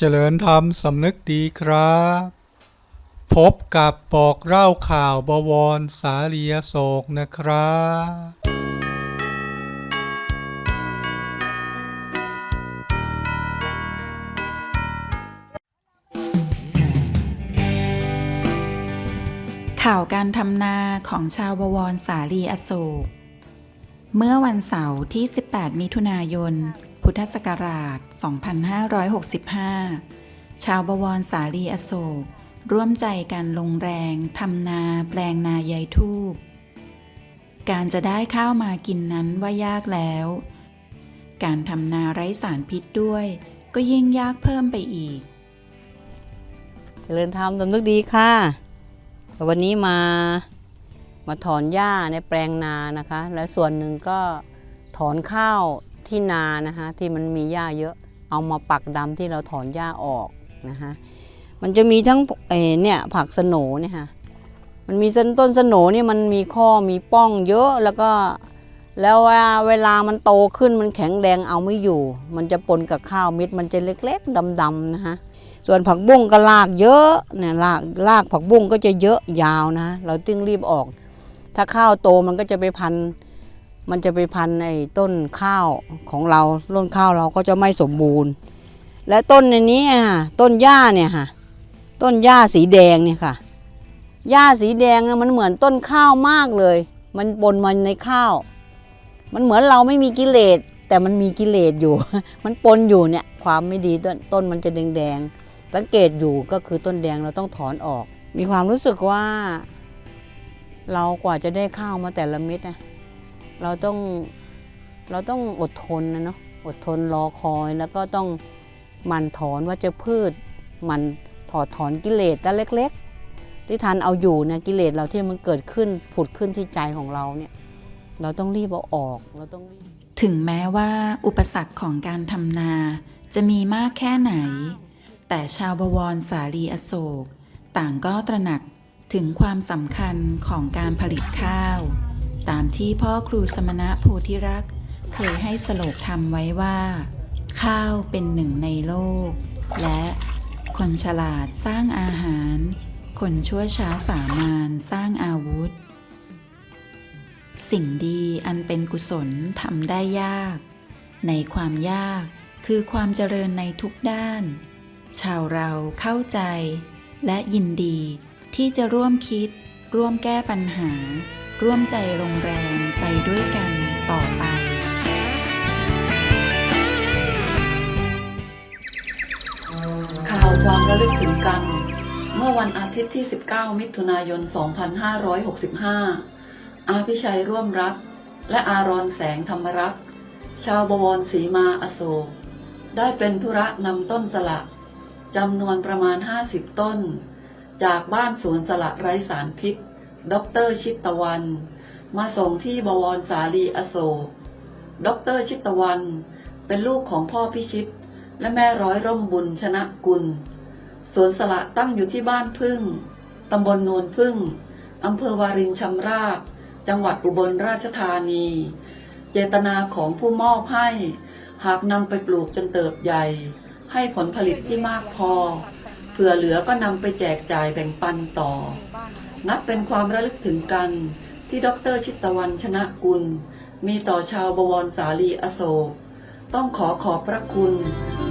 เจริญธรรมสำนึกดีครับ พบกับบอกเล่าข่าวบวรสาลียโศกนะครับข่าวการทำนาของชาวบวรสาลีอโศก เมื่อวันเสาร์ที่ 18 มิถุนายน พุทธศักราช 2565 ชาวบวรสาลีอโศก ร่วมใจกันลงแรงทำนาแปลงนายายทูบการจะได้ข้าวมากินนั้นว่ายากแล้ว การทำนาไร้สารพิษด้วย ก็ยิ่งยากเพิ่มไปอีก เจริญธรรมสำนึกดีค่ะ วันนี้มามาถอนหญ้าในแปลงนานะคะ และส่วนหนึ่งก็ถอนข้าว ที่นานะคะที่มันมีหญ้าเยอะ เอามาปักดำที่เราถอนหญ้าออกนะคะมันจะมีทั้งเอเนี่ยผักสโหนเนี่ยค่ะมันมีต้นต้นสโหนเนี่ยมันมีข้อมีป้องเยอะแล้วก็แล้วว่าเวลามันโตขึ้นมันแข็งแรงเอาไม่อยู่ มันจะปนกับข้าวเม็ดมันจะเล็กๆดำๆนะคะส่วนผักบุ้งก็ลากเยอะเนี่ยลากลากผักบุ้งก็จะเยอะยาวนะ เราตึงรีบออก ถ้าข้าวโตมันก็จะไปพัน มันจะไปพันไอ้ต้นข้าวของเราต้นข้าวเราก็จะไม่สมบูรณ์ และต้นในนี้ค่ะต้นหญ้าเนี่ยค่ะ ต้นหญ้าสีแดงเนี่ยค่ะหญ้าสีแดงนะมันเหมือนต้นข้าวมากเลย มันปนมันในข้าว มันเหมือนเราไม่มีกิเลสแต่มันมีกิเลสอยู่ มันปนอยู่เนี่ยความไม่ดีต้นต้นมันจะแดงๆสังเกตอยู่ก็คือต้นแดงเราต้องถอนออก มีความรู้สึกว่า เรากว่าจะได้ข้าวมาแต่ละเม็ดนะ เราต้องเราต้องอดทนนะเนาะอดทนรอคอยแล้วก็ต้องมันถอนว่าจะพืช มันถอดถอนกิเลสแต่เล็ก ๆ ที่ทันเอาอยู่นะกิเลสเราที่มันเกิดขึ้นผุดขึ้นที่ใจของเราเนี่ยเราต้องรีบเอาออกเราต้องรีบถึงแม้ว่าอุปสรรคของการทำนาจะมีมากแค่ไหน แต่ชาวบวรสาลีอโศก ต่างก็ตระหนักถึงความสำคัญของการผลิตข้าว ตามที่พ่อครูสมณะโพธิรักษ์เคยให้สโลกทำไว้ว่า ข้าวเป็นหนึ่งในโลก และคนฉลาดสร้างอาหาร คนชั่วช้าสามานสร้างอาวุธ สิ่งดีอันเป็นกุศลทำได้ยาก ในความยากคือความเจริญในทุกด้าน ชาวเราเข้าใจ และยินดีที่จะร่วมคิดร่วมแก้ปัญหา ร่วมใจลงแรงไปด้วยกันต่อไป ข่าวความระลึกถึงกัน เมื่อวันอาทิตย์ที่ 19 มิถุนายน 2565 อาพิชัยร่วมรัก และอารอนแสงธรรมรักษ์ชาวบวรศรีมาอโศกได้เป็นธุระนำต้นสละจำนวนประมาณ 50 ต้น จากบ้านสวนสละไร้สารพิษ ดอกเตอรชิตตะวัน มาส่งที่บวรสาลีอโศกดอกเตอรชิตตะวัน เป็นลูกของพ่อพิชิต และแม่ร้อยร่มบุญชนะกุล สวนสละตั้งอยู่ที่บ้านพึ่ง ตำบลโนนพึ่ง อำเภอวารินชำราบ จังหวัดอุบลราชธานี เจตนาของผู้มอบให้ หากนำไปปลูกจนเติบใหญ่ ให้ผลผลิตที่มากพอ เผื่อเหลือก็นำไปแจกจ่ายแบ่งปันต่อ นับเป็นความระลึกถึงกันที่ดรชิตตะวันชนะกุล มีต่อชาวบวรสาลีอโศก ต้องขอขอบพระคุณ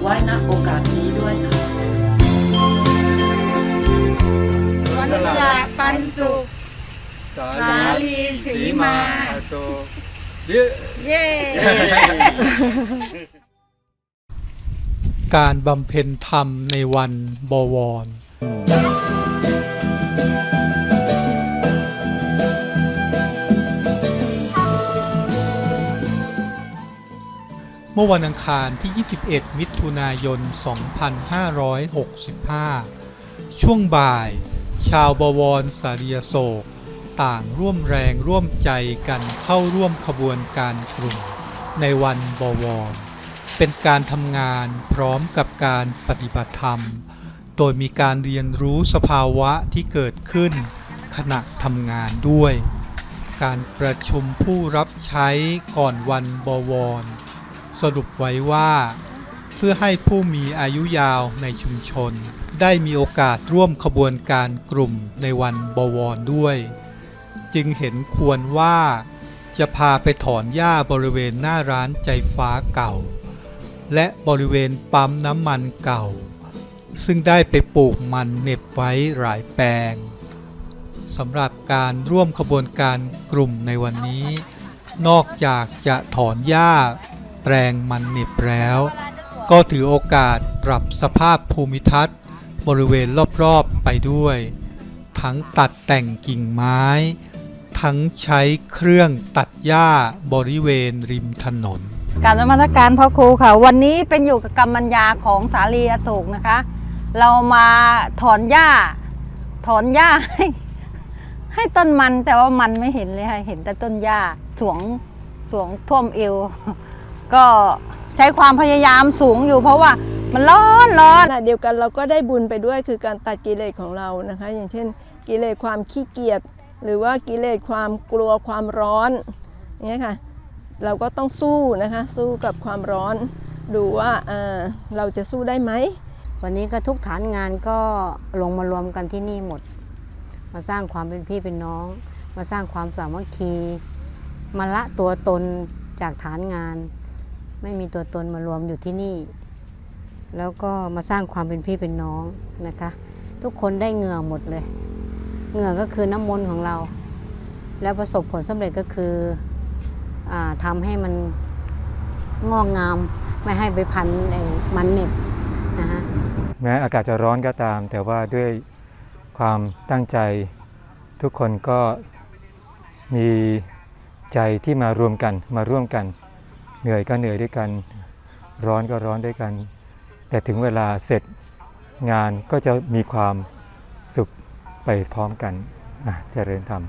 ไว้ณโอกาสนี้ด้วยค่ะวันสละปันสุขสาสาลีสีมาโศกเย้เย้การบำเพ็ญธรรมในวันบวร เมื่อวันอังคารที่ 21 มิถุนายน 2565 ช่วงบ่าย ชาวบวรสารียโศก ต่างร่วมแรงร่วมใจกันเข้าร่วมขบวนการกลุ่ม ในวันบวร เป็นการทำงานพร้อมกับการปฏิบัติธรรม โดยมีการเรียนรู้สภาวะที่เกิดขึ้น ขณะทำงานด้วย การประชุมผู้รับใช้ก่อนวันบวร สรุปไว้ว่า เพื่อให้ผู้มีอายุยาวในชุมชน ได้มีโอกาสร่วมขบวนการกลุ่มในวันบวรด้วย จึงเห็นควรว่าจะพาไปถอนหญ้าบริเวณหน้าร้านใจฟ้าเก่า และบริเวณปั๊มน้ำมันเก่า ซึ่งได้ไปปลูกมันเน็บไว้หลายแปลงสำหรับการร่วมขบวนการกลุ่มในวันนี้ นอกจากจะถอนหญ้า ปลงมันเหน็บแล้ว ก็ถือโอกาสปรับสภาพภูมิทัศน์ บริเวณรอบๆไปด้วย ทั้งตัดแต่งกิ่งไม้ ทั้งใช้เครื่องตัดหญ้าบริเวณริมถนนการนมัสการพ่อครูค่ะ วันนี้เป็นอยู่กับกรรมัญญาของสาลีอโศกนะคะ เรามาถอนหญ้า ถอนหญ้าให้ให้ต้นมันแต่ว่ามันไม่เห็นเลยค่ะเห็นแต่ต้นหญ้าสวงสวงท่วมเอว ก็ใช้ความพยายามสูงอยู่เพราะว่ามันร้อนร้อนขณะเดียวกันเราก็ได้บุญไปด้วยคือการตัดกิเลสของเรานะคะ อย่างเช่น กิเลสความขี้เกียจหรือว่ากิเลสความกลัวความร้อนอย่างเนี่ยค่ะเราก็ต้องสู้นะคะสู้กับความร้อน ดูว่าเอ่อเราจะสู้ได้ไหมวันนี้ก็ทุกฐานงานก็ลงมารวมกันที่นี่หมด มาสร้างความเป็นพี่เป็นน้อง มาสร้างความสามัคคีมาละตัวตนจากฐานงาน ไม่มีตัวตนมารวมอยู่ที่นี่ แล้วก็มาสร้างความเป็นพี่เป็นน้องนะคะ ทุกคนได้เหงื่อหมดเลย เหงื่อก็คือน้ำมนต์ของเรา แล้วประสบผลสำเร็จก็คืออทำให้มันงอกงามไม่ให้ไปพันไอ้มันเหน็บนะคะแม้อากาศจะร้อนก็ตาม แต่ว่าด้วยความตั้งใจทุกคนก็มีใจที่มารวมกันมาร่วมกัน เหนื่อยก็เหนื่อยด้วยกัน ร้อนก็ร้อนด้วยกัน แต่ถึงเวลาเสร็จงานก็จะมีความสุขไปพร้อมกันอะเจริญธรรม